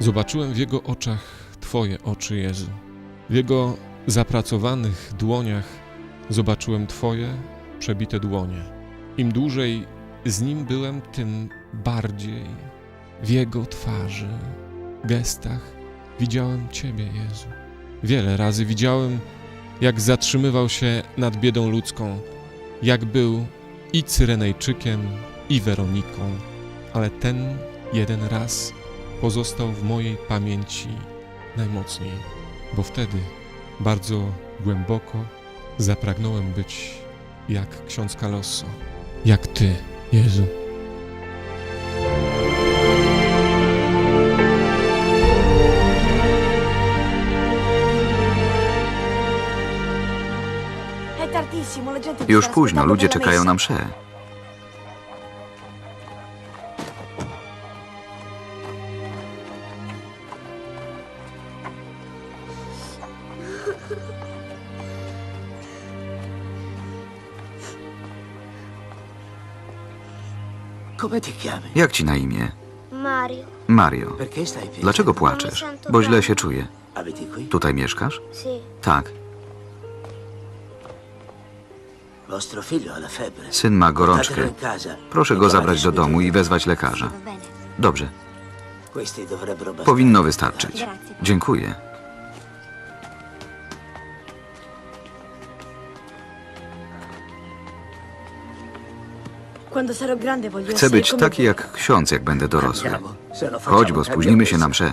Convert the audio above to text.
Zobaczyłem w jego oczach Twoje oczy, Jezu. W jego zapracowanych dłoniach zobaczyłem Twoje przebite dłonie. Im dłużej z nim byłem, tym bardziej w jego twarzy, gestach widziałem Ciebie, Jezu. Wiele razy widziałem, jak zatrzymywał się nad biedą ludzką, jak był i Cyrenejczykiem, i Weroniką, ale ten jeden raz pozostał w mojej pamięci najmocniej, bo wtedy bardzo głęboko zapragnąłem być jak ksiądz Kalosso, jak Ty, Jezu. Już późno, ludzie czekają na mszę. Jak ci na imię? Mario, Mario. Dlaczego płaczesz? Bo źle się czuję. Tutaj mieszkasz? sì. Tak. Syn ma gorączkę. Proszę go zabrać do domu i wezwać lekarza. Dobrze. Powinno wystarczyć. Dziękuję. Chcę być taki jak ksiądz, jak będę dorosły. Chodź, bo spóźnimy się na mszę.